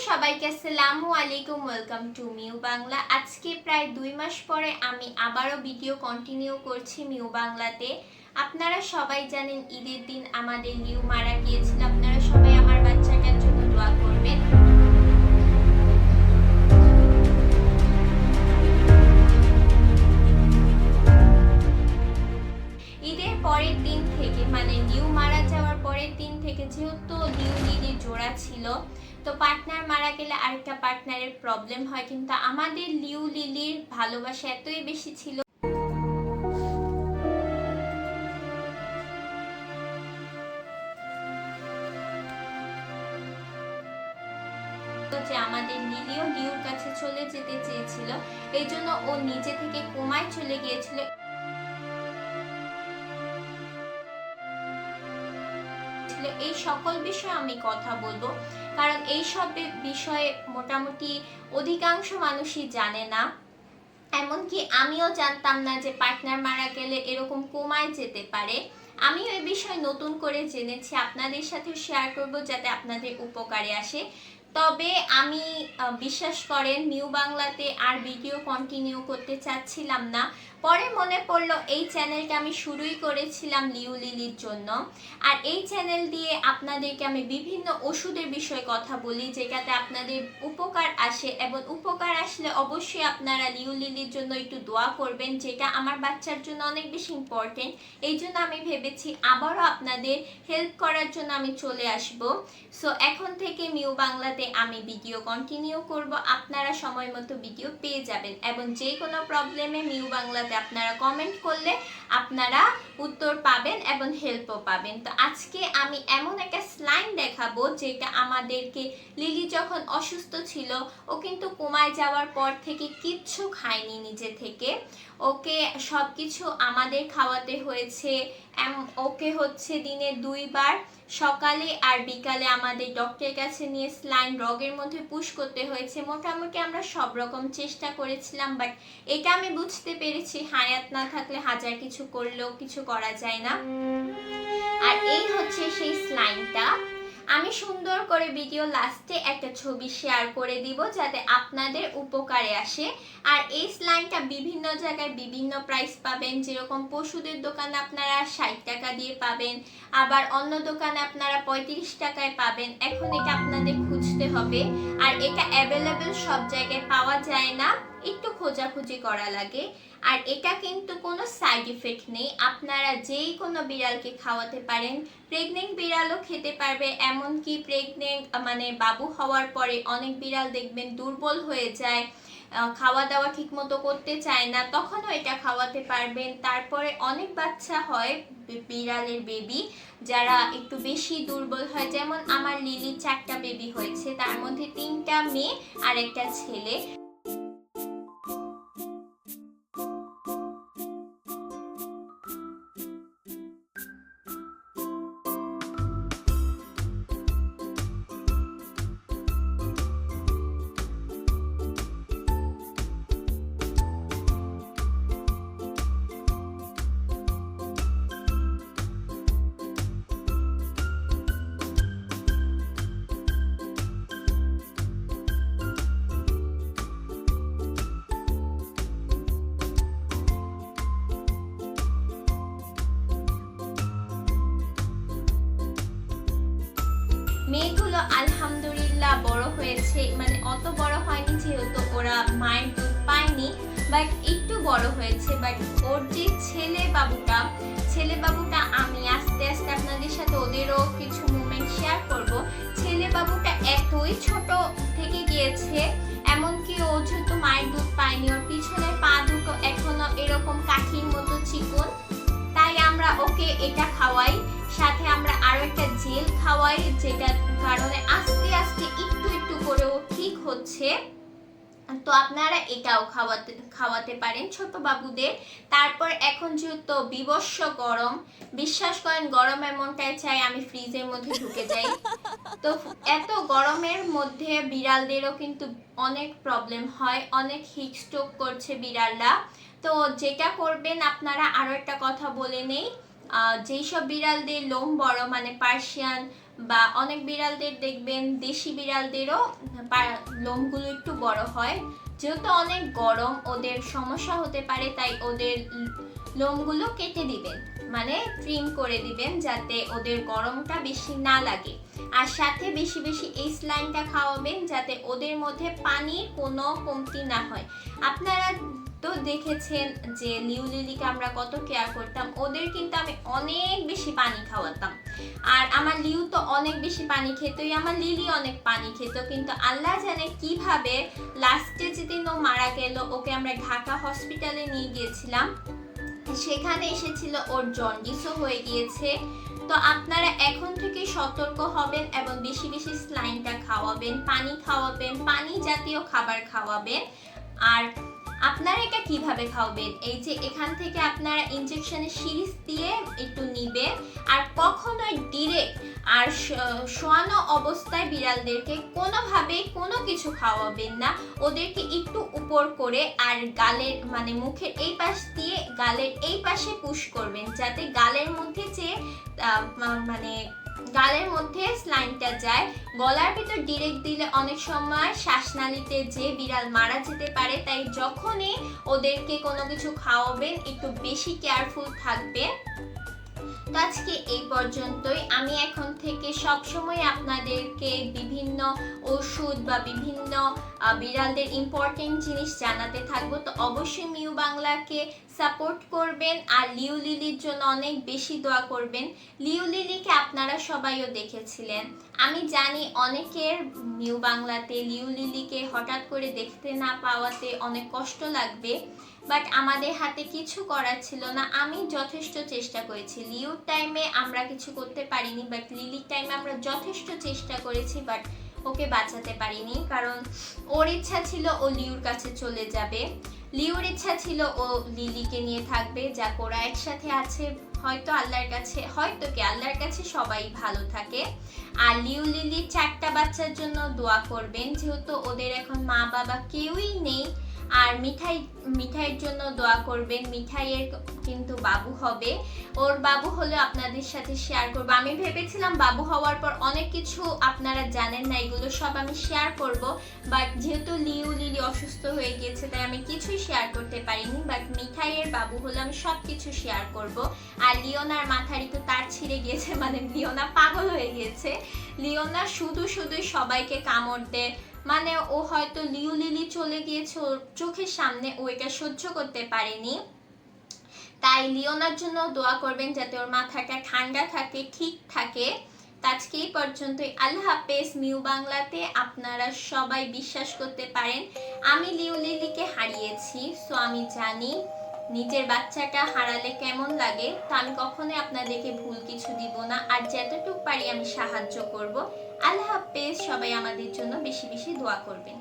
সবাইকে আসসালামু আলাইকুম ওয়েলকাম টু মিউ বাংলা আজকে প্রায় দুই মাস পরে আমি আবারও ভিডিও কন্টিনিউ করছি মিউ বাংলাতে আপনারা সবাই জানেন ঈদের দিন আমাদের নিউ মারা গিয়েছিল আরেকটা পার্টনারের প্রবলেম হয়, কিন্তু আমাদের লিউ লিলির ভালোবাসা এতই বেশি ছিল। যে আমাদের লিলিও লিউর কাছে চলে যেতে চেয়েছিল, এই জন্য ও নিজে থেকে কোমায় চলে গিয়েছিল। ছিল এই সকল বিষয়ে আমি কথা বলব। কারণ এই সব বিষয়ে মোটামুটি অধিকাংশ মানুষই জানে না। এমনকি আমিও জানতাম না যে পার্টনার মারা গেলে এরকম কোমায় যেতে পারে। আমি এই বিষয়ে নতুন করে জেনেছি, আপনাদের সাথে শেয়ার করব যাতে আপনাদের উপকারে আসে। তবে আমি বিশ্বাস করেন নিউ বাংলাতে আর ভিডিও কন্টিনিউ করতে চাচ্ছিলাম না। পরে মনে পড়ল এই চ্যানেলটা আমি শুরুই করেছিলাম লিউ লিলির জন্য। আর এই চ্যানেল দিয়ে আপনাদেরকে আমি বিভিন্ন ওষুধের বিষয়ে কথা বলি, যেটাতে আপনাদের উপকার আসে এবং উপকার আসলে অবশ্যই আপনারা লিউ লিলির জন্য একটু দোয়া করবেন, যেটা আমার বাচ্চার জন্য অনেক বেশি ইম্পর্টেন্ট এই জন্য আমি ভেবেছি আবারও আপনাদের হেল্প করার জন্য আমি চলে আসব। সো এখন থেকে মিউ বাংলাতে আমি ভিডিও কন্টিনিউ করব। আপনারা সময় মতো ভিডিও পেয়ে যাবেন এবং যে কোনো প্রবলেমে মিউ বাংলাতে আপনারা কমেন্ট করলে আপনারা উত্তর পাবেন এবং হেল্পও পাবেন। তো আজকে আমি এমন একটা স্লাইন দেখাবো যেটা আমাদেরকে লিলি যখন অসুস্থ ছিল, ও কিন্তু কোমায় যাওয়ার পর থেকে কিচ্ছু খায়নি নিজে থেকে। ওকে সব কিছু আমাদের খাওয়াতে হয়েছে। ওকে হচ্ছে দিনে দুইবার সকালে আর বিকালে আমাদের ডক্টরের কাছে নিয়ে স্লাইন রগের মধ্যে পুশ করতে হয়েছে। মোটামুটি আমরা সব রকম চেষ্টা করেছিলাম বাট এটা আমি বুঝতে পেরেছি। হায়াত না থাকলে হাজার কিছু করলেও কিছু করা যায় না। আর এই হচ্ছে সেই স্লাইনটা। আমি সুন্দর করে ভিডিও লাস্টে একটা ছবি শেয়ার করে দিব যাতে আপনাদের উপকারে আসে। আর এই স্লাইনটা বিভিন্ন জায়গায় বিভিন্ন প্রাইস পাবেন। যেরকম পশুদের দোকানে আপনারা ষাট টাকা দিয়ে পাবেন, আবার অন্য দোকানে আপনারা পঁয়ত্রিশ টাকায় পাবেন। এখন এটা আপনাদের খুঁজতে হবে। আর এটা অ্যাভেলেবেল সব জায়গায় পাওয়া যায় না, একটু খোঁজাখুঁজি করা লাগে। আর এটা কিন্তু কোনো সাইড ইফেক্ট নেই। আপনারা যেই কোনো বিড়ালকে খাওয়াতে পারেন। প্রেগনেন্ট বিড়ালও খেতে পারবে, এমনকি প্রেগনেন্ট মানে বাবু হওয়ার পরে অনেক বিড়াল দেখবেন দুর্বল হয়ে যায় খাওয়া দাওয়া ঠিক মতো করতে চায় না, তখনও এটা খাওয়াতে পারবেন। তারপরে অনেক বাচ্চা হয় বিড়ালের বেবি যারা একটু বেশি দুর্বল হয়। যেমন আমার লিলি চারটা বেবি হয়েছে, তার মধ্যে তিনটা মেয়ে আর একটা ছেলে। মেয়েগুলো আলহামদুলিল্লাহ বড় হয়েছে। মানে অত বড় হয়নি যেহেতু ওরা মায়ের দুধ পায়নি বাট একটু বড় হয়েছে। বাট ওর যে ছেলে বাবুটা ছেলে বাবুটা আমি আস্তে আস্তে আপনাদের সাথে ওদেরও কিছু মুমেন্ট শেয়ার করব। ছেলে বাবুটা এতই ছোট থেকে গিয়েছে, এমনকি ও যেহেতু মায়ের দুধ পায়নি, ওর পিছনের পা দুটো এখনও এরকম কাঠির মতো চিকন, তাই আমরা ওকে এটা খাওয়াই। সাথে আমরা আরও একটা জেল খাওয়াই, যেটার কারণে আস্তে আস্তে একটু একটু করে ও ঠিক হচ্ছে। তো আপনারা এটাও খাওয়াতে খাওয়াতে পারেন ছোট বাবুদের। তারপর এখন যেহেতু বিবস্ব গরম, বিশ্বাস করেন গরম এমনটাই চাই, আমি ফ্রিজের মধ্যে ঢুকে যাই। তো এত গরমের মধ্যে বিড়ালদেরও কিন্তু অনেক প্রবলেম হয়, অনেক হিট স্ট্রোক করছে বিড়ালরা। তো যেটা করবেন, আপনারা আরও একটা কথা বলে নেই। যেই সব বিড়ালদের লোম বড় মানে পার্সিয়ান বা অনেক বিড়ালদের দেখবেন দেশি বিড়ালদেরও লোমগুলো একটু বড় হয়। যেহেতু অনেক গরম, ওদের সমস্যা হতে পারে, তাই ওদের লোমগুলো কেটে দিবেন মানে ট্রিম করে দিবেন যাতে ওদের গরমটা বেশি না লাগে। আর সাথে বেশি বেশি এই স্লাইনটা খাওয়াবেন যাতে ওদের মধ্যে পানির কোনো কমতি না হয়। আপনারা তো দেখেছেন যে লিউ লিলিকে আমরা কত কেয়ার করতাম। ওদের কিন্তু আমি অনেক বেশি পানি খাওয়াতাম। আর আমার লিউ তো অনেক বেশি পানি খেতই, আমার লিলি অনেক পানি খেত। কিন্তু আল্লাহ জানে কীভাবে লাস্টে যেদিন ও মারা গেল, ওকে আমরা ঢাকা হসপিটালে নিয়ে গিয়েছিলাম। সেখানে এসেছিল ওর জন্ডিসও হয়ে গিয়েছে। তো আপনারা এখন থেকে সতর্ক হবেন এবং বেশি বেশি স্লাইনটা খাওয়াবেন, পানি খাওয়াবেন, পানি জাতীয় খাবার খাওয়াবেন। আর আপনারা এটা কীভাবে খাওয়াবেন? এই যে এখান থেকে আপনারা ইনজেকশনের সিরিজ দিয়ে একটু নিবেন, আর কখনোই ডিরেক্ট আর শোয়ানো অবস্থায় বিড়ালদেরকে কোনোভাবেই কোনো কিছু খাওয়াবেন না। ওদেরকে একটু উপর করে আর গালের মানে মুখের এই পাশ দিয়ে গালের এই পাশে পুশ করবেন, যাতে গালের মধ্যে যে মানে গালের মধ্যে স্লাইনটা যায়। গলার ভিতর ডিরেক্ট দিলে অনেক সময় শ্বাসনালীতে যে বিড়াল মারা যেতে পারে, তাই যখনই ওদেরকে কোনো কিছু খাওয়াবেন, একটু বেশি কেয়ারফুল থাকবেন। তো আজকে এই পর্যন্তই। আমি এখন থেকে সবসময় আপনাদেরকে বিভিন্ন ওষুধ বা বিভিন্ন বিড়ালদের ইম্পর্টেন্ট জিনিস জানাতে থাকব। তো অবশ্যই মিউ বাংলাকে সাপোর্ট করবেন আর লিউ লিলির জন্য অনেক বেশি দোয়া করবেন। লিউ লিলিকে আপনারা সবাইও দেখেছিলেন। আমি জানি অনেকের নিউ বাংলাতে লিউ লিলিকে হঠাৎ করে দেখতে না পাওয়াতে অনেক কষ্ট লাগবে, বাট আমাদের হাতে কিছু করার ছিল না। আমি যথেষ্ট চেষ্টা করেছি। লিউর টাইমে আমরা কিছু করতে পারিনি, বাট লিলির টাইমে আমরা যথেষ্ট চেষ্টা করেছি, বাট ওকে বাঁচাতে পারিনি। কারণ ওর ইচ্ছা ছিল ও লিউর কাছে চলে যাবে। লিউর ইচ্ছা ছিল ও লিলিকে নিয়ে থাকবে যা ওরা একসাথে আছে। হয়তো আল্লাহর কাছে, হয়তো কি আল্লাহর কাছে সবাই ভালো থাকে। আর লিউ লিলির চারটা বাচ্চার জন্য দোয়া করবেন, যেহেতু ওদের এখন মা বাবা কেউই নেই। আর মিঠাই, মিঠাইয়ের জন্য দোয়া করবেন। মিঠাইয়ের কিন্তু বাবু হবে। ওর বাবু হলে আপনাদের সাথে শেয়ার করব। আমি ভেবেছিলাম বাবু হওয়ার পর অনেক কিছু আপনারা জানেন না, এগুলো সব আমি শেয়ার করব। বাট যেহেতু লিউ, লিলি অসুস্থ হয়ে গিয়েছে, তাই আমি কিছুই শেয়ার করতে পারিনি। বাট মিঠাইয়ের বাবু হলে আমি সব কিছু শেয়ার করব। আর লিওনার মাথারই তো তার ছিঁড়ে গিয়েছে মানে লিওনা পাগল হয়ে গিয়েছে। লিওনা শুধু শুধু সবাইকে কামড় দেয়। মানে ও হয়তো লিউ লিলি চলে গিয়েছে ওর চোখের সামনে, ও এটা সহ্য করতে পারেনি। তাই লিওনার জন্য দোয়া করবেন যাতে ওর মাথাটা ঠান্ডা থাকে, ঠিক থাকে। আজকে এই পর্যন্তই। আল্লাহ হাফেজ মিউ বাংলাতে আপনারা সবাই বিশ্বাস করতে পারেন। আমি লিউ লিলিকে হারিয়েছি, সো আমি জানি নিজের বাচ্চাটা হারালে কেমন লাগে। তো আমি কখনোই আপনাদেরকে ভুল কিছু দিব না। আর যতটুকু পারি আমি সাহায্য করব। আল্লাহ হাফেজ সবাই আমাদের জন্য বেশি বেশি দোয়া করবেন।